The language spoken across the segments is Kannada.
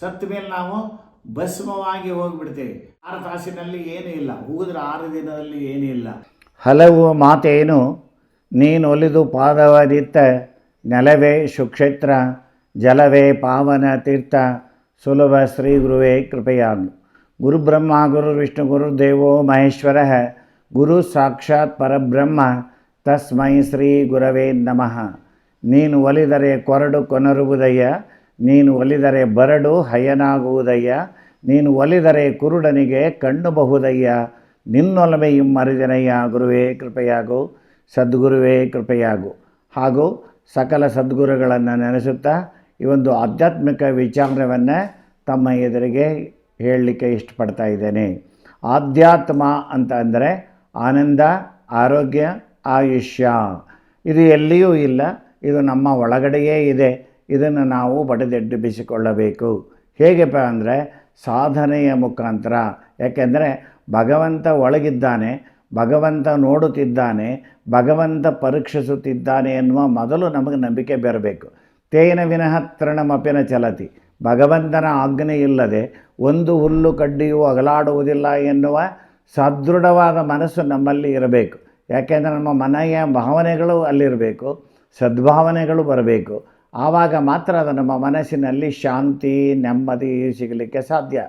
ಸತ್ತ ಮೇಲೆ ನಾವು ಭಸ್ಮವಾಗಿ ಹೋಗ್ಬಿಡ್ತೇವೆ. ಆರು ತಾಸಿನಲ್ಲಿ ಏನೂ ಇಲ್ಲ. ಹೋಗಿದ್ರೆ ಆರು ದಿನದಲ್ಲಿ ಏನೂ ಇಲ್ಲ. ಹಲವು ಮಾತೇನು, ನೀನು ಒಲಿದು ಪಾದವದಿತ್ತ, ನೆಲವೇ ಸುಕ್ಷೇತ್ರ, ಜಲವೇ ಪಾವನ ತೀರ್ಥ, ಸುಲಭ ಶ್ರೀ ಗುರುವೇ ಕೃಪೆಯಾಗು. ಗುರುಬ್ರಹ್ಮ ಗುರು ವಿಷ್ಣು ಗುರುದೇವೋ ಮಹೇಶ್ವರ, ಗುರು ಸಾಕ್ಷಾತ್ ಪರಬ್ರಹ್ಮ, ತಸ್ಮೈ ಶ್ರೀ ಗುರವೇ ನಮಃ. ನೀನು ಒಲಿದರೆ ಕೊರಡು ಕೊನರುವುದಯ್ಯ ನೀನು ಒಲಿದರೆ ಬರಡು ಹಯನಾಗುವುದಯ್ಯ. ನೀನು ಒಲಿದರೆ ಕುರುಡನಿಗೆ ಕಣ್ಣು ಬಹುದಯ್ಯ. ನಿನ್ನೊಲಮೆ ಮರಿದನಯ್ಯ ಗುರುವೇ ಕೃಪೆಯಾಗು. ಸದ್ಗುರುವೇ ಕೃಪೆಯಾಗು. ಹಾಗೂ ಸಕಲ ಸದ್ಗುರುಗಳನ್ನು ನೆನೆಸುತ್ತಾ ಈ ಒಂದು ಆಧ್ಯಾತ್ಮಿಕ ವಿಚಾರವನ್ನು ತಮ್ಮ ಎದುರಿಗೆ ಹೇಳಲಿಕ್ಕೆ ಇಷ್ಟಪಡ್ತಾ ಇದ್ದೇನೆ. ಆಧ್ಯಾತ್ಮ ಅಂತ ಅಂದರೆ ಆನಂದ, ಆರೋಗ್ಯ, ಆಯುಷ್ಯ. ಇದು ಎಲ್ಲಿಯೂ ಇಲ್ಲ. ಇದು ನಮ್ಮ ಒಳಗಡೆಯೇ ಇದೆ. ಇದನ್ನು ನಾವು ಬಡಿದೆಡ್ಡಿಬಿಸಿಕೊಳ್ಳಬೇಕು ಹೇಗೆಪ್ಪ ಅಂದರೆ ಸಾಧನೆಯ ಮುಖಾಂತರ. ಯಾಕೆಂದರೆ ಭಗವಂತ ಒಳಗಿದ್ದಾನೆ, ಭಗವಂತ ನೋಡುತ್ತಿದ್ದಾನೆ, ಭಗವಂತ ಪರೀಕ್ಷಿಸುತ್ತಿದ್ದಾನೆ ಎನ್ನುವ ಮೊದಲು ನಮಗೆ ನಂಬಿಕೆ ಬರಬೇಕು. ತೇನ ವಿನಃ ತೃಣಮಪಿನ ಚಲತಿ. ಭಗವಂತನ ಆಜ್ಞೆ ಇಲ್ಲದೆ ಒಂದು ಹುಲ್ಲು ಕಡ್ಡಿಯೂ ಅಗಲಾಡುವುದಿಲ್ಲ ಎನ್ನುವ ಸದೃಢವಾದ ಮನಸ್ಸು ನಮ್ಮಲ್ಲಿ ಇರಬೇಕು. ಯಾಕೆಂದರೆ ನಮ್ಮ ಮನೆಯ ಭಾವನೆಗಳು ಅಲ್ಲಿರಬೇಕು, ಸದ್ಭಾವನೆಗಳು ಬರಬೇಕು. ಆವಾಗ ಮಾತ್ರ ಅದು ನಮ್ಮ ಮನಸ್ಸಿನಲ್ಲಿ ಶಾಂತಿ, ನೆಮ್ಮದಿ ಸಿಗಲಿಕ್ಕೆ ಸಾಧ್ಯ.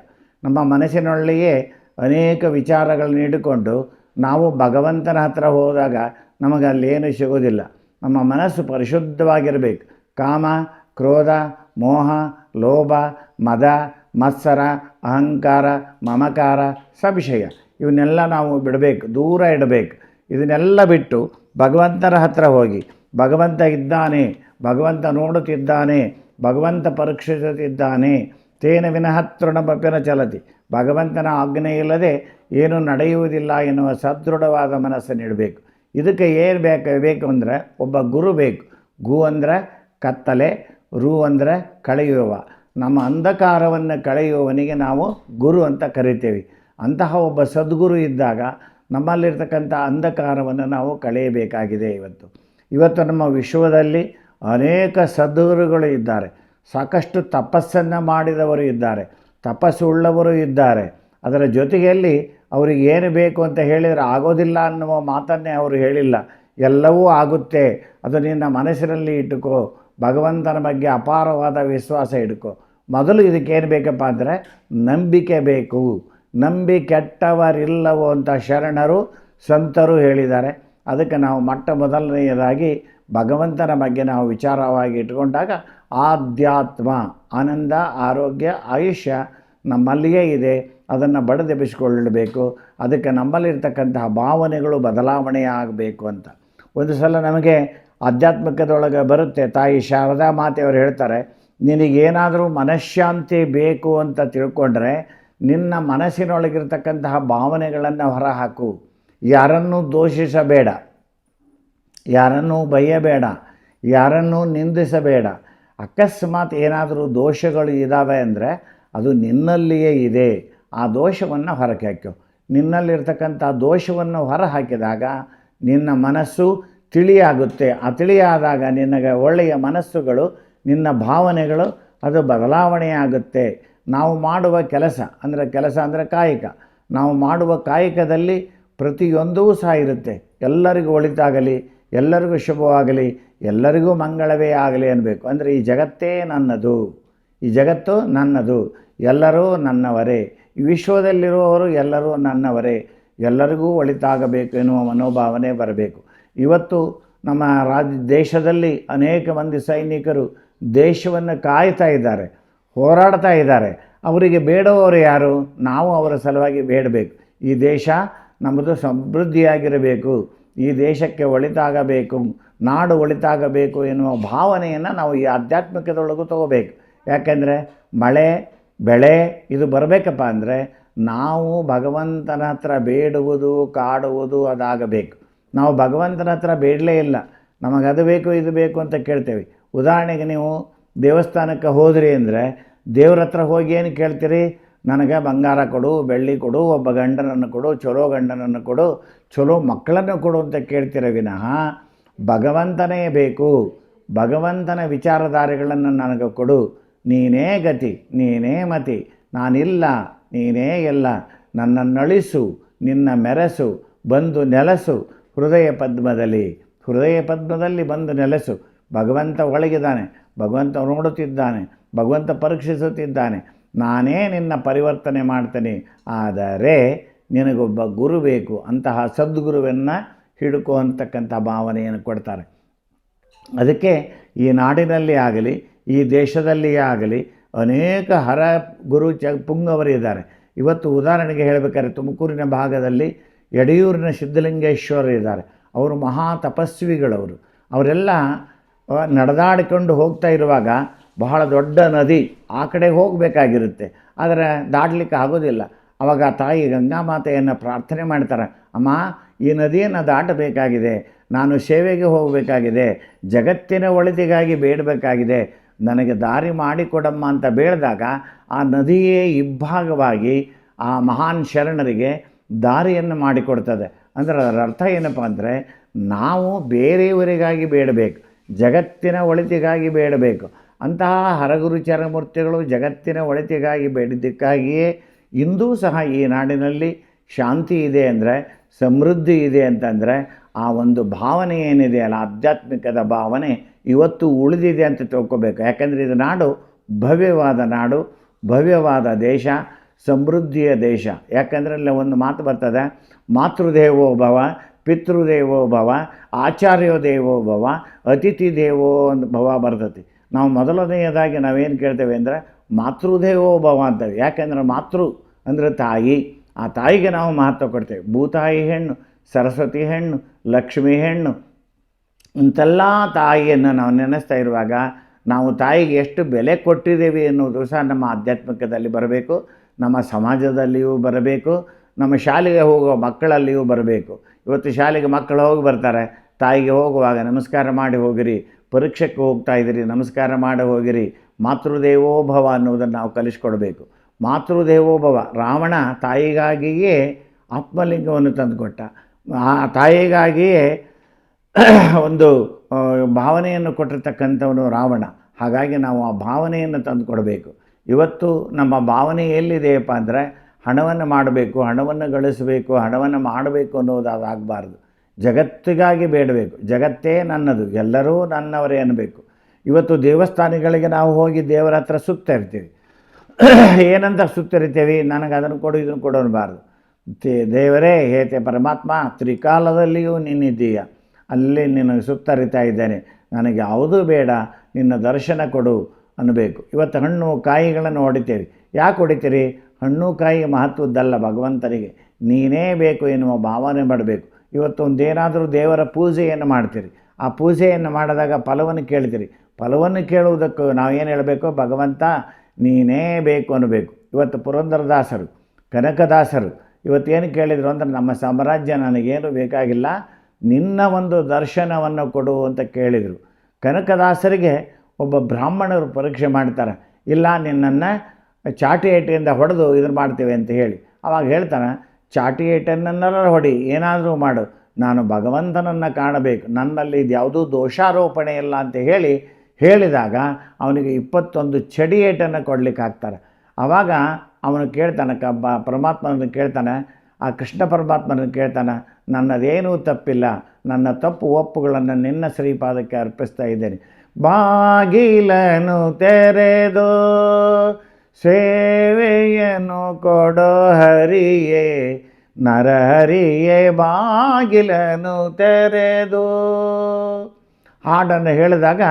ನಮ್ಮ ಮನಸ್ಸಿನೊಳ್ಳೆಯೇ ಅನೇಕ ವಿಚಾರಗಳನ್ನ ಇಟ್ಟುಕೊಂಡು ನಾವು ಭಗವಂತನ ಹತ್ರ ಹೋದಾಗ ನಮಗೆ ಅಲ್ಲೇನು ಸಿಗೋದಿಲ್ಲ ನಮ್ಮ ಮನಸ್ಸು ಪರಿಶುದ್ಧವಾಗಿರಬೇಕು. ಕಾಮ, ಕ್ರೋಧ, ಮೋಹ, ಲೋಭ, ಮದ, ಮತ್ಸರ, ಅಹಂಕಾರ, ಮಮಕಾರ ಸಂಶಯ ಇವನ್ನೆಲ್ಲ ನಾವು ಬಿಡಬೇಕು, ದೂರ ಇಡಬೇಕು. ಇದನ್ನೆಲ್ಲ ಬಿಟ್ಟು ಭಗವಂತನ ಹತ್ರ ಹೋಗಿ, ಭಗವಂತ ಇದ್ದಾನೆ ಭಗವಂತ ನೋಡುತ್ತಿದ್ದಾನೆ, ಭಗವಂತ ಪರೀಕ್ಷಿಸುತ್ತಿದ್ದಾನೆ, ತೇನ ವಿನಃ ತೃಣಮಪಿನ ಚಲತಿ. ಭಗವಂತನ ಆಜ್ಞೆ ಇಲ್ಲದೆ ಏನೂ ನಡೆಯುವುದಿಲ್ಲ ಎನ್ನುವ ಸದೃಢವಾದ ಮನಸ್ಸನ್ನು ಇಡಬೇಕು ಇದಕ್ಕೆ ಏನು ಬೇಕು ಬೇಕು ಅಂದರೆ ಒಬ್ಬ ಗುರು ಬೇಕು. ಗು ಅಂದರೆ ಕತ್ತಲೆ, ರು ಅಂದರೆ ಕಳೆಯುವ. ನಮ್ಮ ಅಂಧಕಾರವನ್ನು ಕಳೆಯುವವನಿಗೆ ನಾವು ಗುರು ಅಂತ ಕರಿತೇವೆ. ಅಂತಹ ಒಬ್ಬ ಸದ್ಗುರು ಇದ್ದಾಗ ನಮ್ಮಲ್ಲಿರ್ತಕ್ಕಂಥ ಅಂಧಕಾರವನ್ನು ನಾವು ಕಳೆಯಬೇಕಾಗಿದೆ ಇವತ್ತು. ಇವತ್ತು ನಮ್ಮ ವಿಶ್ವದಲ್ಲಿ ಅನೇಕ ಸದ್ಗುರುಗಳು ಇದ್ದಾರೆ. ಸಾಕಷ್ಟು ತಪಸ್ಸನ್ನು ಮಾಡಿದವರು ಇದ್ದಾರೆ. ತಪಸ್ಸು ಉಳ್ಳವರು ಇದ್ದಾರೆ. ಅದರ ಜೊತೆಯಲ್ಲಿ ಅವರಿಗೆ ಏನು ಬೇಕು ಅಂತ ಹೇಳಿದರೆ ಆಗೋದಿಲ್ಲ ಅನ್ನುವ ಮಾತನ್ನೇ ಅವರು ಹೇಳಿಲ್ಲ. ಎಲ್ಲವೂ ಆಗುತ್ತೆ. ಅದು ನಿನ್ನ ಮನಸ್ಸಿನಲ್ಲಿ ಇಟ್ಟುಕೋ. ಭಗವಂತನ ಬಗ್ಗೆ ಅಪಾರವಾದ ವಿಶ್ವಾಸ ಇಟ್ಕೋ. ಮೊದಲು ಇದಕ್ಕೇನು ಬೇಕಪ್ಪ ಅಂದರೆ ನಂಬಿಕೆ ಬೇಕು. ನಂಬಿ ಕೆಟ್ಟವರಿಲ್ಲವೋ ಅಂತ ಶರಣರು, ಸಂತರು ಹೇಳಿದ್ದಾರೆ. ಅದಕ್ಕೆ ನಾವು ಮೊಟ್ಟ ಮೊದಲನೆಯದಾಗಿ ಭಗವಂತನ ಬಗ್ಗೆ ನಾವು ವಿಚಾರವಾಗಿ ಇಟ್ಕೊಂಡಾಗ ಆಧ್ಯಾತ್ಮ, ಆನಂದ, ಆರೋಗ್ಯ, ಆಯುಷ್ಯ ನಮ್ಮಲ್ಲಿಯೇ ಇದೆ. ಅದನ್ನು ಬಡದೆಬ್ಬಿಸಿಕೊಳ್ಳಬೇಕು. ಅದಕ್ಕೆ ನಮ್ಮಲ್ಲಿರ್ತಕ್ಕಂತಹ ಭಾವನೆಗಳು ಬದಲಾವಣೆ ಆಗಬೇಕು ಅಂತ. ಒಂದು ಸಲ ನಮಗೆ ಆಧ್ಯಾತ್ಮಿಕದೊಳಗೆ ಬರುತ್ತೆ. ತಾಯಿ ಶಾರದಾ ಮಾತೆಯವರು ಹೇಳ್ತಾರೆ, ನಿನಗೇನಾದರೂ ಮನಃಶಾಂತಿ ಬೇಕು ಅಂತ ತಿಳ್ಕೊಂಡ್ರೆ ನಿನ್ನ ಮನಸ್ಸಿನೊಳಗಿರ್ತಕ್ಕಂತಹ ಭಾವನೆಗಳನ್ನು ಹೊರಹಾಕು. ಯಾರನ್ನೂ ದೋಷಿಸಬೇಡ. ಯಾರನ್ನೂ ಬೈಯಬೇಡ, ಯಾರನ್ನೂ ನಿಂದಿಸಬೇಡ. ಅಕಸ್ಮಾತ್ ಏನಾದರೂ ದೋಷಗಳು ಇದ್ದಾವೆ ಅಂದರೆ ಅದು ನಿನ್ನಲ್ಲಿಯೇ ಇದೆ. ಆ ದೋಷವನ್ನು ಹೊರಗೆ ಹಾಕ್ಯೋ. ನಿನ್ನಲ್ಲಿರ್ತಕ್ಕಂಥ ದೋಷವನ್ನು ಹೊರ ಹಾಕಿದಾಗ ನಿನ್ನ ಮನಸ್ಸು ತಿಳಿಯಾಗುತ್ತೆ. ಆ ತಿಳಿಯಾದಾಗ ನಿನಗೆ ಒಳ್ಳೆಯ ಮನಸ್ಸುಗಳು, ನಿನ್ನ ಭಾವನೆಗಳು ಅದು ಬದಲಾವಣೆಯಾಗುತ್ತೆ ನಾವು ಮಾಡುವ ಕೆಲಸ ಅಂದರೆ ಕೆಲಸ ಅಂದರೆ ಕಾಯಕ. ನಾವು ಮಾಡುವ ಕಾಯಕದಲ್ಲಿ ಪ್ರತಿಯೊಂದೂ ಸಹ ಇರುತ್ತೆ. ಎಲ್ಲರಿಗೂ ಒಳಿತಾಗಲಿ. ಎಲ್ಲರಿಗೂ ಶುಭವಾಗಲಿ, ಎಲ್ಲರಿಗೂ ಮಂಗಳವೇ ಆಗಲಿ ಅನ್ನಬೇಕು ಅಂದರೆ ಈ ಜಗತ್ತೇ ನನ್ನದು, ಈ ಜಗತ್ತು ನನ್ನದು, ಎಲ್ಲರೂ ನನ್ನವರೇ. ಈ ವಿಶ್ವದಲ್ಲಿರುವವರು ಎಲ್ಲರೂ ನನ್ನವರೇ. ಎಲ್ಲರಿಗೂ ಒಳಿತಾಗಬೇಕು ಎನ್ನುವ ಮನೋಭಾವನೆ ಬರಬೇಕು. ಇವತ್ತು ನಮ್ಮ ರಾಜ್ಯ, ದೇಶದಲ್ಲಿ ಅನೇಕ ಮಂದಿ ಸೈನಿಕರು ದೇಶವನ್ನು ಕಾಯ್ತಾ ಇದ್ದಾರೆ, ಹೋರಾಡ್ತಾ ಇದ್ದಾರೆ. ಅವರಿಗೆ ಬೇಡವರು ಯಾರು? ನಾವು ಅವರ ಸಲುವಾಗಿ ಬೇಡಬೇಕು. ಈ ದೇಶ ನಮ್ಮದು ಸಮೃದ್ಧಿಯಾಗಿರಬೇಕು. ಈ ದೇಶಕ್ಕೆ ಒಳಿತಾಗಬೇಕು, ನಾಡು ಒಳಿತಾಗಬೇಕು ಎನ್ನುವ ಭಾವನೆಯನ್ನು ನಾವು ಈ ಆಧ್ಯಾತ್ಮಿಕದೊಳಗೂ ತಗೋಬೇಕು. ಯಾಕೆಂದರೆ ಮಳೆ, ಬೆಳೆ, ಇದು ಬರಬೇಕಪ್ಪ ಅಂದರೆ ನಾವು ಭಗವಂತನ ಹತ್ರ ಬೇಡುವುದು, ಕಾಡುವುದು ಅದಾಗಬೇಕು. ನಾವು ಭಗವಂತನ ಹತ್ರ ಬೇಡಲೇ ಇಲ್ಲ. ನಮಗೆ ಅದು ಬೇಕು, ಇದು ಬೇಕು ಅಂತ ಕೇಳ್ತೇವೆ. ಉದಾಹರಣೆಗೆ ನೀವು ದೇವಸ್ಥಾನಕ್ಕೆ ಹೋದ್ರಿ ಅಂದರೆ ದೇವ್ರ ಹತ್ರ ಹೋಗಿ ಏನು ಕೇಳ್ತೀರಿ? ನನಗೆ ಬಂಗಾರ ಕೊಡು, ಬೆಳ್ಳಿ ಕೊಡು, ಒಬ್ಬ ಗಂಡನನ್ನು ಕೊಡು, ಚಲೋ ಗಂಡನನ್ನು ಕೊಡು, ಚಲೋ ಮಕ್ಕಳನ್ನು ಕೊಡು ಅಂತ ಕೇಳ್ತಿರ ವಿನಃ ಭಗವಂತನೇ ಬೇಕು. ಭಗವಂತನ ವಿಚಾರಧಾರೆಗಳನ್ನು ನನಗೆ ಕೊಡು. ನೀನೇ ಗತಿ, ನೀನೇ ಮತಿ. ನಾನಿಲ್ಲ, ನೀನೇ ಎಲ್ಲ. ನನ್ನನ್ನಳಿಸು, ನಿನ್ನ ಮೆರೆಸು, ಬಂದು ನೆಲಸು ಹೃದಯ ಪದ್ಮದಲ್ಲಿ. ಹೃದಯ ಪದ್ಮದಲ್ಲಿ ಬಂದು ನೆಲೆಸು. ಭಗವಂತ ಒಳಗಿದ್ದಾನೆ ಭಗವಂತ ನೋಡುತ್ತಿದ್ದಾನೆ, ಭಗವಂತ ಪರೀಕ್ಷಿಸುತ್ತಿದ್ದಾನೆ. ನಾನೇ ನಿನ್ನ ಪರಿವರ್ತನೆ ಮಾಡ್ತೇನೆ, ಆದರೆ ನಿನಗೊಬ್ಬ ಗುರು ಬೇಕು. ಅಂತಹ ಸದ್ಗುರುವನ್ನು ಹಿಡ್ಕೋ ಅಂತಕ್ಕಂಥ ಭಾವನೆಯನ್ನು ಕೊಡ್ತಾರೆ. ಅದಕ್ಕೆ ಈ ನಾಡಿನಲ್ಲಿ ಆಗಲಿ, ಈ ದೇಶದಲ್ಲಿ ಆಗಲಿ ಅನೇಕ ಹರ ಗುರು ಚ ಪುಂಗವರಿದ್ದಾರೆ ಇವತ್ತು ಉದಾಹರಣೆಗೆ ಹೇಳಬೇಕಾದ್ರೆ ತುಮಕೂರಿನ ಭಾಗದಲ್ಲಿ ಯಡಿಯೂರಿನ ಸಿದ್ಧಲಿಂಗೇಶ್ವರ ಇದ್ದಾರೆ. ಅವರು ಮಹಾ ತಪಸ್ವಿಗಳವರು. ಅವರೆಲ್ಲ ನಡೆದಾಡಿಕೊಂಡು ಹೋಗ್ತಾ ಇರುವಾಗ ಬಹಳ ದೊಡ್ಡ ನದಿ ಆ ಕಡೆ ಹೋಗಬೇಕಾಗಿರುತ್ತೆ. ಆದರೆ ದಾಟಲಿಕ್ಕೆ ಆಗೋದಿಲ್ಲ. ಅವಾಗ ಆ ತಾಯಿ ಗಂಗಾಮಾತೆಯನ್ನು ಪ್ರಾರ್ಥನೆ ಮಾಡ್ತಾರೆ. ಅಮ್ಮ, ಈ ನದಿಯನ್ನು ದಾಟಬೇಕಾಗಿದೆ. ನಾನು ಸೇವೆಗೆ ಹೋಗಬೇಕಾಗಿದೆ. ಜಗತ್ತಿನ ಒಳಿತಿಗಾಗಿ ಬೇಡಬೇಕಾಗಿದೆ. ನನಗೆ ದಾರಿ ಮಾಡಿಕೊಡಮ್ಮ ಅಂತ ಬೇಡಿದಾಗ ಆ ನದಿಯೇ ಇಬ್ಬಾಗವಾಗಿ ಆ ಮಹಾನ್ ಶರಣರಿಗೆ ದಾರಿಯನ್ನು ಮಾಡಿಕೊಡ್ತದೆ. ಅಂದರೆ ಅದರ ಅರ್ಥ ಏನಪ್ಪ ಅಂದರೆ ನಾವು ಬೇರೆಯವರಿಗಾಗಿ ಬೇಡಬೇಕು. ಜಗತ್ತಿನ ಒಳಿತಿಗಾಗಿ ಬೇಡಬೇಕು. ಅಂತಹ ಹರಗುರು ಚರಮೂರ್ತಿಗಳು ಜಗತ್ತಿನ ಒಳಿತಿಗಾಗಿ ಬೇಡಿದ್ದಕ್ಕಾಗಿಯೇ ಇಂದೂ ಸಹ ಈ ನಾಡಿನಲ್ಲಿ ಶಾಂತಿ ಇದೆ ಅಂದರೆ, ಸಮೃದ್ಧಿ ಇದೆ ಅಂತಂದರೆ, ಆ ಒಂದು ಭಾವನೆ ಏನಿದೆ ಅಲ್ಲ, ಆಧ್ಯಾತ್ಮಿಕದ ಭಾವನೆ ಇವತ್ತು ಉಳಿದಿದೆ ಅಂತ ತಿಳ್ಕೊಬೇಕು. ಯಾಕಂದರೆ ಇದು ನಾಡು ಭವ್ಯವಾದ ನಾಡು, ಭವ್ಯವಾದ ದೇಶ, ಸಮೃದ್ಧಿಯ ದೇಶ. ಯಾಕಂದರೆ ಅಲ್ಲಿ ಒಂದು ಮಾತು ಬರ್ತದೆ, ಮಾತೃದೇವೋ ಭವ, ಪಿತೃದೇವೋ ಭವ, ಆಚಾರ್ಯೋ ದೇವೋ ಭವ, ಅತಿಥಿ ದೇವೋ ಅಂತ ಭವ ಬರ್ತತಿ ನಾವು ಮೊದಲನೆಯದಾಗಿ ನಾವೇನು ಕೇಳ್ತೇವೆ ಅಂದರೆ ಮಾತೃದೇವೋ ಭವ ಅಂತೇವೆ ಯಾಕೆಂದರೆ ಮಾತೃ ಅಂದರೆ ತಾಯಿ. ಆ ತಾಯಿಗೆ ನಾವು ಮಹತ್ವ ಕೊಡ್ತೇವೆ. ಭೂತಾಯಿ ಹೆಣ್ಣು, ಸರಸ್ವತಿ ಹೆಣ್ಣು, ಲಕ್ಷ್ಮಿ ಹೆಣ್ಣು ಇಂಥೆಲ್ಲ ತಾಯಿಯನ್ನು ನಾವು ನೆನೆಸ್ತಾ ಇರುವಾಗ ನಾವು ತಾಯಿಗೆ ಎಷ್ಟು ಬೆಲೆ ಕೊಟ್ಟಿದ್ದೇವೆ ಎನ್ನುವುದು ಸಹ ನಮ್ಮ ಆಧ್ಯಾತ್ಮಿಕದಲ್ಲಿ ಬರಬೇಕು, ನಮ್ಮ ಸಮಾಜದಲ್ಲಿಯೂ ಬರಬೇಕು, ನಮ್ಮ ಶಾಲೆಗೆ ಹೋಗುವ ಮಕ್ಕಳಲ್ಲಿಯೂ ಬರಬೇಕು. ಇವತ್ತು ಶಾಲೆಗೆ ಮಕ್ಕಳು ಹೋಗಿ ಬರ್ತಾರೆ. ತಾಯಿಗೆ ಹೋಗುವಾಗ ನಮಸ್ಕಾರ ಮಾಡಿ ಹೋಗಿರಿ. ಪರೀಕ್ಷೆಗೆ ಹೋಗ್ತಾ ಇದ್ದೀರಿ, ನಮಸ್ಕಾರ ಮಾಡಿ ಹೋಗಿರಿ ಮಾತೃದೇವೋಭವ ಅನ್ನೋದನ್ನು ನಾವು ಕಲಿಸ್ಕೊಡ್ಬೇಕು. ಮಾತೃದೇವೋಭವ, ರಾವಣ ತಾಯಿಗಾಗಿಯೇ ಆತ್ಮಲಿಂಗವನ್ನು ತಂದುಕೊಟ್ಟ. ಆ ತಾಯಿಗಾಗಿಯೇ ಒಂದು ಭಾವನೆಯನ್ನು ಕೊಟ್ಟಿರ್ತಕ್ಕಂಥವನು ರಾವಣ. ಹಾಗಾಗಿ ನಾವು ಆ ಭಾವನೆಯನ್ನು ತಂದು ಕೊಡಬೇಕು ಇವತ್ತು ನಮ್ಮ ಭಾವನೆ ಎಲ್ಲಿದೆಯಪ್ಪ ಅಂದರೆ, ಹಣವನ್ನು ಮಾಡಬೇಕು, ಹಣವನ್ನು ಗಳಿಸಬೇಕು, ಹಣವನ್ನು ಮಾಡಬೇಕು ಅನ್ನೋದು ಅದಾಗಬಾರ್ದು ಜಗತ್ತಿಗಾಗಿ ಬೇಡಬೇಕು. ಜಗತ್ತೇ ನನ್ನದು. ಎಲ್ಲರೂ ನನ್ನವರೇ ಅನ್ನಬೇಕು. ಇವತ್ತು ದೇವಸ್ಥಾನಗಳಿಗೆ ನಾವು ಹೋಗಿ ದೇವರ ಹತ್ರ ಸುತ್ತಾ ಏನಂತ ಸುತ್ತರಿತೇವೆ ನನಗೆ ಅದನ್ನು ಕೊಡು, ಇದನ್ನು ಕೊಡು ಅನ್ನಬಾರ್ದು. ದೇವರೇ ಹೇತೆ ಪರಮಾತ್ಮ, ತ್ರಿಕಾಲದಲ್ಲಿಯೂ ನಿನ್ನಿದ್ದೀಯ. ಅಲ್ಲಿ ನಿನಗೆ ಸುತ್ತರಿತಾ ಇದ್ದೇನೆ. ನನಗೆ ಯಾವುದೂ ಬೇಡ. ನಿನ್ನ ದರ್ಶನ ಕೊಡು ಅನ್ನಬೇಕು. ಇವತ್ತು ಹಣ್ಣು ಕಾಯಿಗಳನ್ನು ಹೊಡಿತೇವೆ ಯಾಕೆ ಹೊಡಿತೀರಿ? ಹಣ್ಣು ಕಾಯಿ ಮಹತ್ವದ್ದಲ್ಲ ಭಗವಂತನಿಗೆ. ನೀನೇ ಬೇಕು ಎನ್ನುವ ಭಾವನೆ ಮಾಡಬೇಕು. ಇವತ್ತು ಒಂದೇನಾದರೂ ದೇವರ ಪೂಜೆಯನ್ನು ಮಾಡ್ತೀರಿ. ಆ ಪೂಜೆಯನ್ನು ಮಾಡಿದಾಗ ಫಲವನ್ನು ಕೇಳ್ತೀರಿ. ಫಲವನ್ನು ಕೇಳುವುದಕ್ಕೂ ನಾವೇನು ಹೇಳಬೇಕು? ಭಗವಂತ, ನೀನೇ ಬೇಕು ಅನ್ನಬೇಕು. ಇವತ್ತು ಪುರಂದರದಾಸರು, ಕನಕದಾಸರು ಇವತ್ತೇನು ಕೇಳಿದರು ಅಂದರೆ, ನಮ್ಮ ಸಾಮ್ರಾಜ್ಯ ನನಗೇನು ಬೇಕಾಗಿಲ್ಲ, ನಿನ್ನ ಒಂದು ದರ್ಶನವನ್ನು ಕೊಡು ಅಂತ ಕೇಳಿದರು. ಕನಕದಾಸರಿಗೆ ಒಬ್ಬ ಬ್ರಾಹ್ಮಣರು ಪರೀಕ್ಷೆ ಮಾಡ್ತಾರೆ. ಇಲ್ಲ, ನಿನ್ನನ್ನು ಚಾಟಿ ಏಟಿಯಿಂದ ಹೊಡೆದು ಇದನ್ನು ಮಾಡ್ತೇವೆ ಅಂತ ಹೇಳಿ. ಅವಾಗ ಹೇಳ್ತಾನೆ ಚಾಟಿ ಏಟನ್ನೆಲ್ಲ ಹೊಡಿ, ಏನಾದರೂ ಮಾಡು. ನಾನು ಭಗವಂತನನ್ನು ಕಾಣಬೇಕು. ನನ್ನಲ್ಲಿ ಇದು ಯಾವುದೂ ದೋಷಾರೋಪಣೆ ಇಲ್ಲ ಅಂತ ಹೇಳಿ, ಹೇಳಿದಾಗ ಅವನಿಗೆ ಇಪ್ಪತ್ತೊಂದು ಚಡಿ ಏಟನ್ನು ಕೊಡ್ಲಿಕ್ಕೆ ಹಾಕ್ತಾರೆ ಆವಾಗ ಅವನು ಕೇಳ್ತಾನೆ ಕ ಬ, ಪರಮಾತ್ಮನನ್ನು ಕೇಳ್ತಾನೆ. ಆ ಕೃಷ್ಣ ಪರಮಾತ್ಮನನ್ನು ಕೇಳ್ತಾನೆ, ನನ್ನದೇನೂ ತಪ್ಪಿಲ್ಲ. ನನ್ನ ತಪ್ಪು ಒಪ್ಪುಗಳನ್ನು ನಿನ್ನ ಶ್ರೀಪಾದಕ್ಕೆ ಅರ್ಪಿಸ್ತಾ ಇದ್ದೇನೆ. ಬಾಗಿಲನು ತೆರೆದು ಸೇವೆಯನ್ನು ಕೊಡೋ ಹರಿಯೇ, ನರಹರಿಯೇ ಬಾಗಿಲನು ತೆರೆದು. ಹಾಡನ್ನು ಹೇಳಿದಾಗ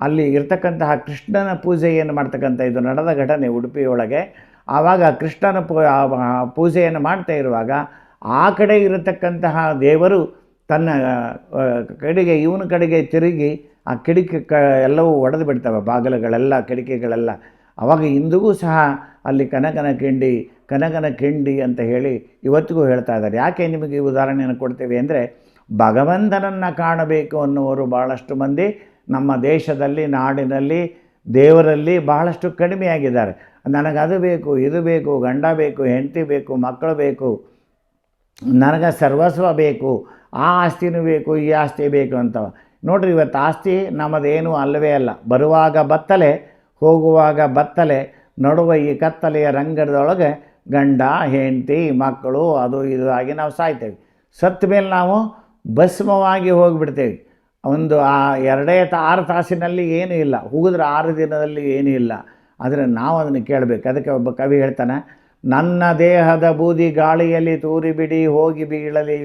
ಅಲ್ಲಿ ಇರ್ತಕ್ಕಂತಹ ಕೃಷ್ಣನ ಪೂಜೆಯನ್ನು ಮಾಡ್ತಕ್ಕಂಥ ಇದು ನಡೆದ ಘಟನೆ ಉಡುಪಿಯೊಳಗೆ. ಆವಾಗ ಕೃಷ್ಣನ ಪೂ ಪೂಜೆಯನ್ನು ಮಾಡ್ತಾ ಇರುವಾಗ ಆ ಕಡೆ ಇರತಕ್ಕಂತಹ ದೇವರು ತನ್ನ ಕಡೆಗೆ, ಇವನ ಕಡೆಗೆ ತಿರುಗಿ ಆ ಕಿಡಿಕೆ ಕ, ಎಲ್ಲವೂ ಒಡೆದು ಬಿಡ್ತವೆ, ಬಾಗಿಲುಗಳೆಲ್ಲ, ಕಿಡಿಕೆಗಳೆಲ್ಲ. ಆವಾಗ ಇಂದಿಗೂ ಸಹ ಅಲ್ಲಿ ಕನಕನ ಕಿಂಡಿ ಕನಕನ ಕಿಂಡಿ ಅಂತ ಹೇಳಿ ಇವತ್ತಿಗೂ ಹೇಳ್ತಾ ಇದ್ದಾರೆ. ಯಾಕೆ ನಿಮಗೆ ಉದಾಹರಣೆಯನ್ನು ಕೊಡ್ತೇವೆ ಅಂದರೆ ಭಗವಂತನನ್ನು ಕಾಣಬೇಕು ಅನ್ನುವರು ಭಾಳಷ್ಟು ಮಂದಿ ನಮ್ಮ ದೇಶದಲ್ಲಿ, ನಾಡಿನಲ್ಲಿ, ದೇವರಲ್ಲಿ ಬಹಳಷ್ಟು ಕಡಿಮೆಯಾಗಿದ್ದಾರೆ. ನನಗೆ ಅದು ಬೇಕು, ಇದು ಬೇಕು, ಗಂಡ ಬೇಕು, ಹೆಂಡತಿ ಬೇಕು, ಮಕ್ಕಳು ಬೇಕು, ನನಗೆ ಸರ್ವಸ್ವ ಬೇಕು, ಆ ಆಸ್ತಿನೂ ಬೇಕು, ಈ ಆಸ್ತಿ ಬೇಕು ಅಂತ ನೋಡ್ರಿ, ಇವತ್ತು ಆಸ್ತಿ ನಮ್ಮದೇನು ಅಲ್ಲವೇ ಅಲ್ಲ. ಬರುವಾಗ ಬತ್ತಲೆ ಹೋಗುವಾಗ ಬತ್ತಲೆ ನಡುವ ಈ ಕತ್ತಲೆಯ ರಂಗದೊಳಗೆ ಗಂಡ, ಹೆಂಡತಿ, ಮಕ್ಕಳು, ಅದು ಇದು ಆಗಿ ನಾವು ಸಾಯ್ತೇವೆ. ಸತ್ತ ಮೇಲೆ ನಾವು ಭಸ್ಮವಾಗಿ ಹೋಗಿಬಿಡ್ತೇವೆ. ಒಂದು ಆ ಎರಡೇ ತ, ಆರು ತಾಸಿನಲ್ಲಿ ಏನೂ ಇಲ್ಲ. ಹೋಗಿದ್ರೆ ಆರು ದಿನದಲ್ಲಿ ಏನೂ ಇಲ್ಲ. ಆದರೆ ನಾವು ಅದನ್ನು ಕೇಳಬೇಕು. ಅದಕ್ಕೆ ಒಬ್ಬ ಕವಿ ಹೇಳ್ತಾನೆ, ನನ್ನ ದೇಹದ ಬೂದಿ ಗಾಳಿಯಲ್ಲಿ ತೂರಿಬಿಡಿ ಹೋಗಿ ಬೀಳಲಿ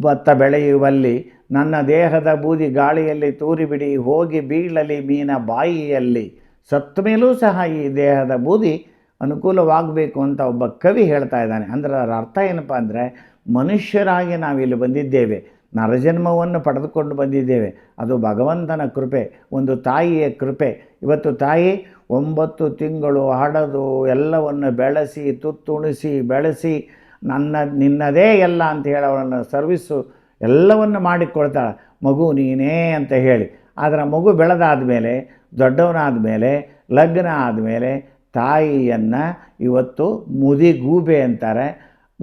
ಭತ್ತ ಬೆಳೆಯುವಲ್ಲಿ. ನನ್ನ ದೇಹದ ಬೂದಿ ಗಾಳಿಯಲ್ಲಿ ತೂರಿಬಿಡಿ ಹೋಗಿ ಬೀಳಲಿ, ಮೀನ ಬಾಯಿಯಲ್ಲಿ. ಸತ್ತ ಮೇಲೂ ಸಹ ಈ ದೇಹದ ಬೂದಿ ಅನುಕೂಲವಾಗಬೇಕು ಅಂತ ಒಬ್ಬ ಕವಿ ಹೇಳ್ತಾ ಇದ್ದಾನೆ. ಅಂದರೆ ಅದರ ಅರ್ಥ ಏನಪ್ಪ ಅಂದರೆ, ಮನುಷ್ಯರಾಗಿ ನಾವಿಲ್ಲಿ ಬಂದಿದ್ದೇವೆ. ನರಜನ್ಮವನ್ನು ಪಡೆದುಕೊಂಡು ಬಂದಿದ್ದೇವೆ. ಅದು ಭಗವಂತನ ಕೃಪೆ, ಒಂದು ತಾಯಿಯ ಕೃಪೆ. ಇವತ್ತು ತಾಯಿ ಒಂಬತ್ತು ತಿಂಗಳು ಹಡದು ಎಲ್ಲವನ್ನು ಬೆಳೆಸಿ, ತುತ್ತುಣಿಸಿ, ಬೆಳೆಸಿ, ನನ್ನ, ನಿನ್ನದೇ ಎಲ್ಲ ಅಂತ ಹೇಳಿ ಅವಳನ್ನು ಸರ್ವಿಸ್ಸು ಎಲ್ಲವನ್ನು ಮಾಡಿಕೊಳ್ತಾಳೆ. ಮಗು ನೀನೇ ಅಂತ ಹೇಳಿ. ಆದರೆ ಮಗು ಬೆಳೆದಾದ ಮೇಲೆ ದೊಡ್ಡವನಾದ ಮೇಲೆ ಲಗ್ನ ಆದಮೇಲೆ ತಾಯಿಯನ್ನು ಇವತ್ತು ಮುದಿಗೂಬೆ ಅಂತಾರೆ.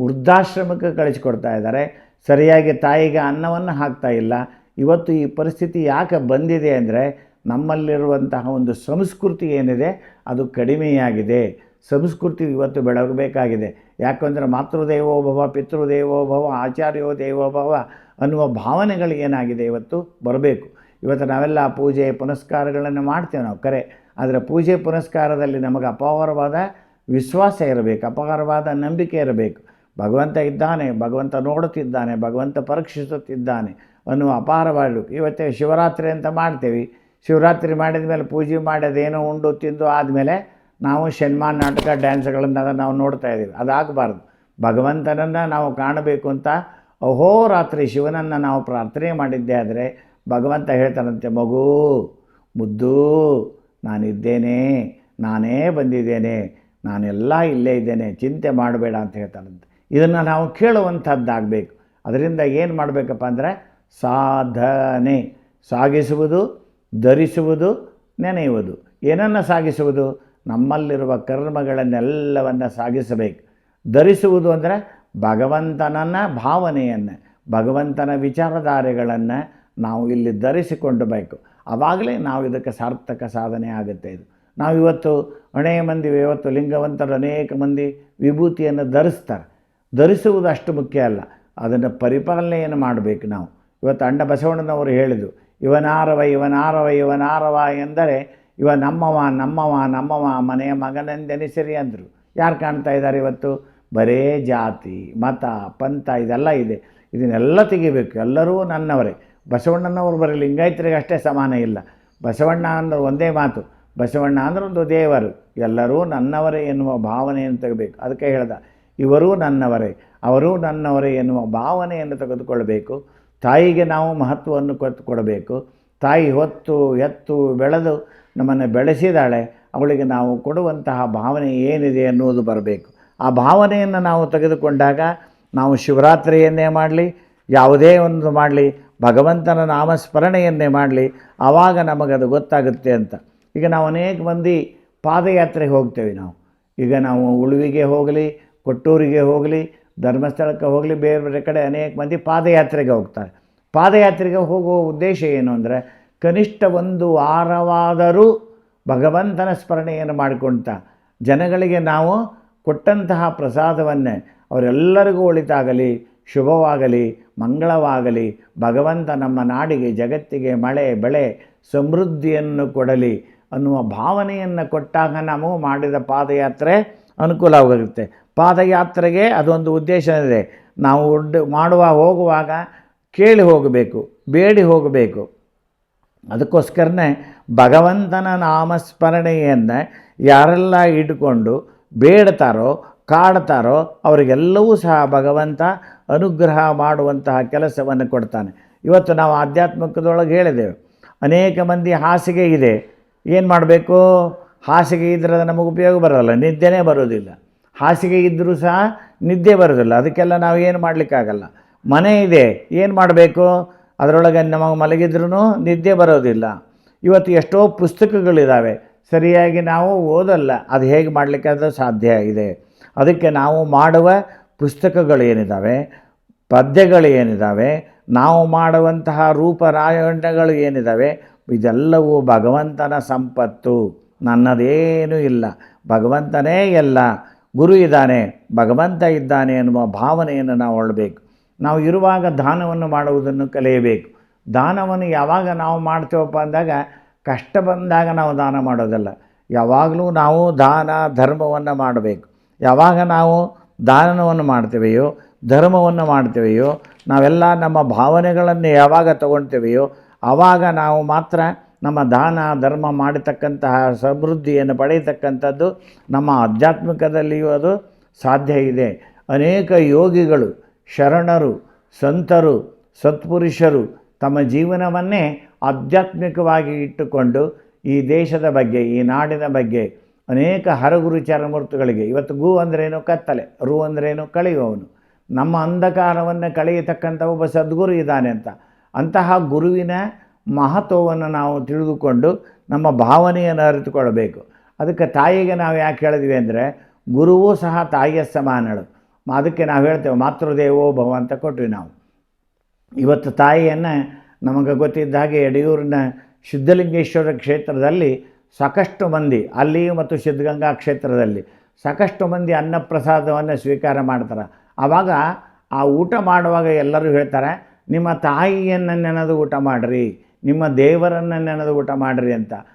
ವೃದ್ಧಾಶ್ರಮಕ್ಕೆ ಕಳಿಸ್ಕೊಡ್ತಾ ಇದ್ದಾರೆ. ಸರಿಯಾಗಿ ತಾಯಿಗೆ ಅನ್ನವನ್ನು ಹಾಕ್ತಾ ಇಲ್ಲ. ಇವತ್ತು ಈ ಪರಿಸ್ಥಿತಿ ಯಾಕೆ ಬಂದಿದೆ ಅಂದರೆ, ನಮ್ಮಲ್ಲಿರುವಂತಹ ಒಂದು ಸಂಸ್ಕೃತಿ ಏನಿದೆ, ಅದು ಕಡಿಮೆಯಾಗಿದೆ. ಸಂಸ್ಕೃತಿ ಇವತ್ತು ಬೆಳಗಬೇಕಾಗಿದೆ. ಯಾಕಂದರೆ ಪಿತೃದೇವೋ ಭವ, ಆಚಾರ್ಯೋ ದೇವೋ ಭವ ಅನ್ನುವ ಭಾವನೆಗಳು ಏನಾಗಿದೆ ಇವತ್ತು? ಬರಬೇಕು. ಇವತ್ತು ನಾವೆಲ್ಲ ಪೂಜೆ ಪುನಸ್ಕಾರಗಳನ್ನು ಮಾಡ್ತೇವೆ ನಾವು ಕರೆ. ಆದರೆ ಪೂಜೆ ಪುನಸ್ಕಾರದಲ್ಲಿ ನಮಗೆ ಅಪಾರವಾದ ವಿಶ್ವಾಸ ಇರಬೇಕು, ಅಪಾರವಾದ ನಂಬಿಕೆ ಇರಬೇಕು. ಭಗವಂತ ಇದ್ದಾನೆ, ಭಗವಂತ ನೋಡುತ್ತಿದ್ದಾನೆ, ಭಗವಂತ ಪರೀಕ್ಷಿಸುತ್ತಿದ್ದಾನೆ ಅನ್ನುವ ಅಪಾರವಾದ ಇವತ್ತೇ ಶಿವರಾತ್ರಿ ಅಂತ ಮಾಡ್ತೇವೆ. ಶಿವರಾತ್ರಿ ಮಾಡಿದ ಮೇಲೆ ಪೂಜೆ ಮಾಡೋದೇನೋ ಉಂಡು ತಿಂದು ಆದಮೇಲೆ ನಾವು ಶನ್ಮಾನ್ ನಾಟಕ ಡ್ಯಾನ್ಸ್ಗಳನ್ನು ನಾವು ನೋಡ್ತಾ ಇದ್ದೀವಿ. ಅದಾಗಬಾರ್ದು. ಭಗವಂತನನ್ನು ನಾವು ಕಾಣಬೇಕು ಅಂತ ಅಹೋರಾತ್ರಿ ಶಿವನನ್ನು ನಾವು ಪ್ರಾರ್ಥನೆ ಮಾಡಿದ್ದೇ ಆದರೆ ಭಗವಂತ ಹೇಳ್ತಾನಂತೆ, ಮಗು, ಮುದ್ದು, ನಾನಿದ್ದೇನೆ, ನಾನೇ ಬಂದಿದ್ದೇನೆ, ನಾನೆಲ್ಲ ಇಲ್ಲೇ ಇದ್ದೇನೆ, ಚಿಂತೆ ಮಾಡಬೇಡ ಅಂತ ಹೇಳ್ತಾನಂತೆ. ಇದನ್ನು ನಾವು ಕೇಳುವಂಥದ್ದಾಗಬೇಕು. ಅದರಿಂದ ಏನು ಮಾಡಬೇಕಪ್ಪ ಅಂದರೆ, ಸಾಧನೆ, ಸಾಗಿಸುವುದು, ಧರಿಸುವುದು, ನೆನೆಯುವುದು. ಏನನ್ನು ಸಾಗಿಸುವುದು? ನಮ್ಮಲ್ಲಿರುವ ಕರ್ಮಗಳನ್ನೆಲ್ಲವನ್ನು ಸಾಗಿಸಬೇಕು. ಧರಿಸುವುದು ಅಂದರೆ ಭಗವಂತನನ್ನ ಭಾವನೆಯನ್ನು, ಭಗವಂತನ ವಿಚಾರಧಾರೆಗಳನ್ನು ನಾವು ಇಲ್ಲಿ ಧರಿಸಿಕೊಂಡು ಬೇಕು. ಆವಾಗಲೇ ನಾವು ಇದಕ್ಕೆ ಸಾರ್ಥಕ ಸಾಧನೆ ಆಗುತ್ತೆ ಇದು. ನಾವು ಇವತ್ತು ಅನೇಕ ಮಂದಿ, ಇವತ್ತು ಲಿಂಗವಂತರು ಅನೇಕ ಮಂದಿ ವಿಭೂತಿಯನ್ನು ಧರಿಸ್ತಾರೆ. ಧರಿಸುವುದು ಅಷ್ಟು ಮುಖ್ಯ ಅಲ್ಲ. ಅದನ್ನು ಪರಿಪಾಲನೆಯನ್ನು ಮಾಡಬೇಕು ನಾವು. ಇವತ್ತು ಅಣ್ಣ ಬಸವಣ್ಣನವರು ಹೇಳಿದರು, ಇವನಾರವ ಇವನಾರವ ಇವನಾರವ ಎಂದರೆ, ಇವ ನಮ್ಮವ ನಮ್ಮವ ನಮ್ಮವ, ಮನೆಯ ಮಗನೆಂದೆನಿಸಿರಿ ಅಂದರು. ಯಾರು ಕಾಣ್ತಾ ಇದ್ದಾರೆ ಇವತ್ತು? ಬರೇ ಜಾತಿ, ಮತ, ಪಂಥ ಇದೆಲ್ಲ ಇದೆ. ಇದನ್ನೆಲ್ಲ ತೆಗಿಬೇಕು. ಎಲ್ಲರೂ ನನ್ನವರೇ. ಬಸವಣ್ಣನವರು ಬರೀ ಲಿಂಗಾಯತರಿಗೆ ಅಷ್ಟೇ ಸಮಾನ ಇಲ್ಲ. ಬಸವಣ್ಣ ಅಂದ್ರೆ ಒಂದೇ ಮಾತು, ಬಸವಣ್ಣ ಅಂದ್ರೆ ಒಂದು ದೇವರು. ಎಲ್ಲರೂ ನನ್ನವರೇ ಎನ್ನುವ ಭಾವನೆಯನ್ನು ತೆಗಬೇಕು. ಅದಕ್ಕೆ ಹೇಳ್ದ, ಇವರೂ ನನ್ನವರೇ, ಅವರೂ ನನ್ನವರೇ ಎನ್ನುವ ಭಾವನೆಯನ್ನು ತೆಗೆದುಕೊಳ್ಬೇಕು ತಾಯಿಗೆ ನಾವು ಮಹತ್ವವನ್ನು ಕೊತ್ತು ಕೊಡಬೇಕು. ತಾಯಿ ಹೊತ್ತು, ಎತ್ತು, ಬೆಳೆದು ನಮ್ಮನ್ನು ಬೆಳೆಸಿದಾಳೆ, ಅವಳಿಗೆ ನಾವು ಕೊಡುವಂತಹ ಭಾವನೆ ಏನಿದೆ ಅನ್ನುವುದು ಬರಬೇಕು. ಆ ಭಾವನೆಯನ್ನು ನಾವು ತೆಗೆದುಕೊಂಡಾಗ ನಾವು ಶಿವರಾತ್ರಿಯನ್ನೇ ಮಾಡಲಿ ಯಾವುದೇ ಒಂದು ಮಾಡಲಿ, ಭಗವಂತನ ನಾಮಸ್ಮರಣೆಯನ್ನೇ ಮಾಡಲಿ ಆವಾಗ ನಮಗದು ಗೊತ್ತಾಗುತ್ತೆ ಅಂತ. ಈಗ ನಾವು ಅನೇಕ ಮಂದಿ ಪಾದಯಾತ್ರೆಗೆ ಹೋಗ್ತೇವೆ ನಾವು. ಈಗ ನಾವು ಉಳುವಿಗೆ ಹೋಗಲಿ, ಕೊಟ್ಟೂರಿಗೆ ಹೋಗಲಿ, ಧರ್ಮಸ್ಥಳಕ್ಕೆ ಹೋಗಲಿ, ಬೇರೆ ಬೇರೆ ಕಡೆ ಅನೇಕ ಮಂದಿ ಪಾದಯಾತ್ರೆಗೆ ಹೋಗ್ತಾರೆ. ಪಾದಯಾತ್ರೆಗೆ ಹೋಗುವ ಉದ್ದೇಶ ಏನು ಅಂದರೆ, ಕನಿಷ್ಠ ಒಂದು ವಾರವಾದರೂ ಭಗವಂತನ ಸ್ಮರಣೆಯನ್ನು ಮಾಡಿಕೊಳ್ತಾ ಜನಗಳಿಗೆ ನಾವು ಕೊಟ್ಟಂತಹ ಪ್ರಸಾದವನ್ನೇ ಅವರೆಲ್ಲರಿಗೂ ಒಳಿತಾಗಲಿ ಶುಭವಾಗಲಿ, ಮಂಗಳವಾಗಲಿ, ಭಗವಂತ ನಮ್ಮ ನಾಡಿಗೆ, ಜಗತ್ತಿಗೆ ಮಳೆ, ಬೆಳೆ ಸಮೃದ್ಧಿಯನ್ನು ಕೊಡಲಿ ಅನ್ನುವ ಭಾವನೆಯನ್ನು ಕೊಟ್ಟಾಗ ನಾವು ಮಾಡಿದ ಪಾದಯಾತ್ರೆ ಅನುಕೂಲವಾಗುತ್ತೆ. ಪಾದಯಾತ್ರೆಗೆ ಅದೊಂದು ಉದ್ದೇಶ ಇದೆ ನಾವು ಮಾಡುವ, ಹೋಗುವಾಗ ಕೇಳಿ ಹೋಗಬೇಕು, ಬೇಡಿ ಹೋಗಬೇಕು. ಅದಕ್ಕೋಸ್ಕರನೇ ಭಗವಂತನ ನಾಮಸ್ಮರಣೆಯನ್ನು ಯಾರೆಲ್ಲ ಇಟ್ಕೊಂಡು ಬೇಡ್ತಾರೋ, ಕಾಡ್ತಾರೋ, ಅವರಿಗೆಲ್ಲವೂ ಸಹ ಭಗವಂತ ಅನುಗ್ರಹ ಮಾಡುವಂತಹ ಕೆಲಸವನ್ನು ಕೊಡ್ತಾನೆ. ಇವತ್ತು ನಾವು ಆಧ್ಯಾತ್ಮಿಕದೊಳಗೆ ಹೇಳಿದೆವು ಅನೇಕ ಮಂದಿ ಹಾಸಿಗೆ ಇದೆ. ಏನು ಮಾಡಬೇಕು? ಹಾಸಿಗೆ ಇದ್ದರೆ ಅದು ನಮಗೆ ಉಪಯೋಗ ಬರೋಲ್ಲ ನಿದ್ದೆನೇ ಬರೋದಿಲ್ಲ. ಹಾಸಿಗೆ ಇದ್ದರೂ ಸಹ ನಿದ್ದೆ ಬರೋದಿಲ್ಲ. ಅದಕ್ಕೆಲ್ಲ ನಾವು ಏನು ಮಾಡಲಿಕ್ಕಾಗಲ್ಲ. ಮನೆ ಇದೆ, ಏನು ಮಾಡಬೇಕು? ಅದರೊಳಗೆ ನಮಗೆ ಮಲಗಿದ್ರೂ ನಿದ್ದೆ ಬರೋದಿಲ್ಲ. ಇವತ್ತು ಎಷ್ಟೋ ಪುಸ್ತಕಗಳಿದ್ದಾವೆ ಸರಿಯಾಗಿ ನಾವು ಓದಲ್ಲ. ಅದು ಹೇಗೆ ಮಾಡಲಿಕ್ಕೆ ಅದು ಸಾಧ್ಯ ಇದೆ. ಅದಕ್ಕೆ ನಾವು ಮಾಡುವ ಪುಸ್ತಕಗಳೇನಿದ್ದಾವೆ ಪದ್ಯಗಳು ಏನಿದ್ದಾವೆ ನಾವು ಮಾಡುವಂತಹ ರೂಪರಾಯಣಗಳು ಏನಿದ್ದಾವೆ ಇದೆಲ್ಲವೂ ಭಗವಂತನ ಸಂಪತ್ತು. ನನ್ನದೇನೂ ಇಲ್ಲ. ಭಗವಂತನೇ ಎಲ್ಲ. ಗುರು ಇದ್ದಾನೆ, ಭಗವಂತ ಇದ್ದಾನೆ ಎನ್ನುವ ಭಾವನೆಯನ್ನು ನಾವು ಒಳಬೇಕು ನಾವು ಇರುವಾಗ ದಾನವನ್ನು ಮಾಡುವುದನ್ನು ಕಲಿಯಬೇಕು. ದಾನವನ್ನು ಯಾವಾಗ ನಾವು ಮಾಡ್ತೇವಪ್ಪ ಅಂದಾಗ, ಕಷ್ಟ ಬಂದಾಗ ನಾವು ದಾನ ಮಾಡೋದಲ್ಲ. ಯಾವಾಗಲೂ ನಾವು ದಾನ ಧರ್ಮವನ್ನು ಮಾಡಬೇಕು. ಯಾವಾಗ ನಾವು ದಾನವನ್ನು ಮಾಡ್ತೇವೆಯೋ, ಧರ್ಮವನ್ನು ಮಾಡ್ತೇವೆಯೋ, ನಾವೆಲ್ಲ ನಮ್ಮ ಭಾವನೆಗಳನ್ನು ಯಾವಾಗ ತಗೊಳ್ತೇವೆಯೋ ಆವಾಗ ನಾವು ಮಾತ್ರ ನಮ್ಮ ದಾನ, ಧರ್ಮ ಮಾಡತಕ್ಕಂತಹ ಸಮೃದ್ಧಿಯನ್ನು ಪಡೆಯತಕ್ಕಂಥದ್ದು ನಮ್ಮ ಆಧ್ಯಾತ್ಮಿಕದಲ್ಲಿಯೂ ಅದು ಸಾಧ್ಯ ಇದೆ. ಅನೇಕ ಯೋಗಿಗಳು, ಶರಣರು, ಸಂತರು, ಸತ್ಪುರುಷರು ತಮ್ಮ ಜೀವನವನ್ನೇ ಆಧ್ಯಾತ್ಮಿಕವಾಗಿ ಇಟ್ಟುಕೊಂಡು ಈ ದೇಶದ ಬಗ್ಗೆ, ಈ ನಾಡಿನ ಬಗ್ಗೆ ಅನೇಕ ಹರಗುರು ಇವತ್ತು ಗು ಅಂದ್ರೇನು? ಕತ್ತಲೆ. ರು ಅಂದ್ರೇನು? ಕಳೆಯುವವನು ನಮ್ಮ ಅಂಧಕಾರವನ್ನು ಕಳೆಯತಕ್ಕಂಥ ಒಬ್ಬ ಸದ್ಗುರು ಇದ್ದಾನೆ ಅಂತ. ಅಂತಹ ಗುರುವಿನ ಮಹತ್ವವನ್ನು ನಾವು ತಿಳಿದುಕೊಂಡು ನಮ್ಮ ಭಾವನೆಯನ್ನು ಅರಿತುಕೊಳ್ಳಬೇಕು. ಅದಕ್ಕೆ ತಾಯಿಗೆ ನಾವು ಯಾಕೆ ಹೇಳಿದ್ವಿ ಅಂದರೆ, ಗುರುವೂ ಸಹ ತಾಯಿಯ ಸಮಾನಳು. ಅದಕ್ಕೆ ನಾವು ಹೇಳ್ತೇವೆ, ಮಾತೃದೇವೋ ಭವ ಅಂತ ಕೊಟ್ವಿ ನಾವು. ಇವತ್ತು ತಾಯಿಯನ್ನು ನಮಗೆ ಗೊತ್ತಿದ್ದ ಹಾಗೆ ಯಡಿಯೂರಿನ ಸಿದ್ಧಲಿಂಗೇಶ್ವರ ಕ್ಷೇತ್ರದಲ್ಲಿ ಸಾಕಷ್ಟು ಮಂದಿ ಅಲ್ಲಿ ಮತ್ತು ಸಿದ್ಧಗಂಗಾ ಕ್ಷೇತ್ರದಲ್ಲಿ ಸಾಕಷ್ಟು ಮಂದಿ ಅನ್ನಪ್ರಸಾದವನ್ನು ಸ್ವೀಕಾರ ಮಾಡ್ತಾರೆ. ಆವಾಗ ಆ ಊಟ ಮಾಡುವಾಗ ಎಲ್ಲರೂ ಹೇಳ್ತಾರೆ, ನಿಮ್ಮ ತಾಯಿಯನ್ನು ನೆನೆದು ಊಟ ಮಾಡಿರಿ, ನಿಮ್ಮ ದೇವರನ್ನು ನೆನೆದು ಊಟ ಮಾಡಿರಿ ಅಂತ.